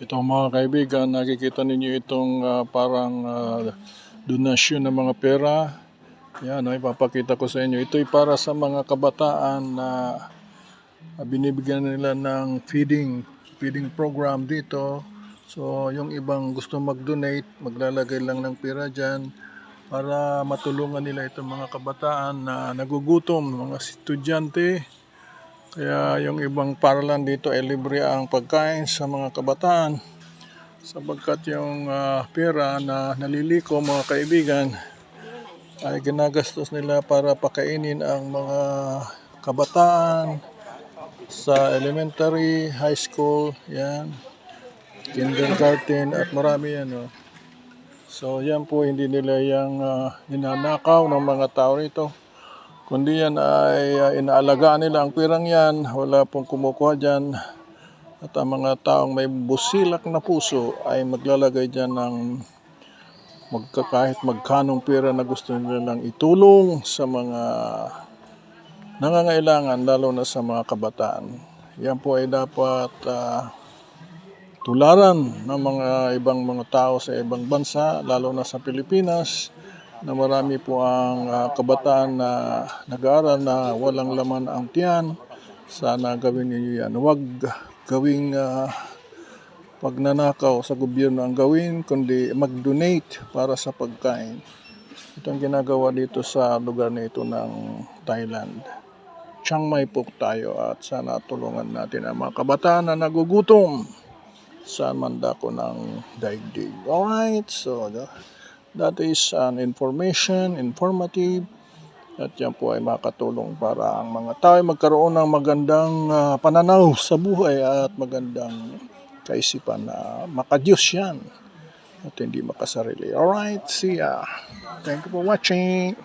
Ito mga kaibigan, nakikita ninyo itong ah, parang ah, donasyon ng mga pera. Yan, ay ipapakita ko sa inyo. Ito ay para sa mga kabataan na binibigyan nila ng feeding, feeding program dito. So, yung ibang gusto mag-donate, maglalagay lang ng pera dyan para matulungan nila itong mga kabataan na nagugutom, mga estudyante. Kaya yung ibang paralan dito ay libre ang pagkain sa mga kabataan sapagkat yung ah, pera na naliliko mga kaibigan ay ginagastos nila para pakainin ang mga kabataan sa elementary, high school, yan, kindergarten at marami yan. Oh. So yan po hindi nila yung ah, ninanakaw ng mga tao rito kundi yan ay uh, inaalagaan nila ang pirang yan, wala pong kumukuha dyan. At ang mga taong may busilak na puso ay maglalagay dyan ng magka, kahit magkanong pera na gusto nila lang itulong sa mga nangangailangan, lalo na sa mga kabataan. Yan po ay dapat ah, tularan ng mga ibang mga tao sa ibang bansa, lalo na sa Pilipinas, na marami po ang ah, kabataan na nag-aaral na walang laman ang tiyan. Sana gawin niyo yan. Huwag gawing ah, pagnanakaw sa gobyerno ang gawin, kundi mag-donate para sa pagkain. Ito ang ginagawa dito sa lugar na ito ng Thailand. Chiang Mai po tayo at sana tulungan natin ang mga kabataan na nagugutom sa mandako ng daigdig. Alright, so that is an information, informative, at yan po ay makatulong para ang mga tao ay magkaroon ng magandang ah, pananaw sa buhay at magandang kaisipan na makadiyos yan at hindi makasarili. Alright, see ya. Thank you for watching.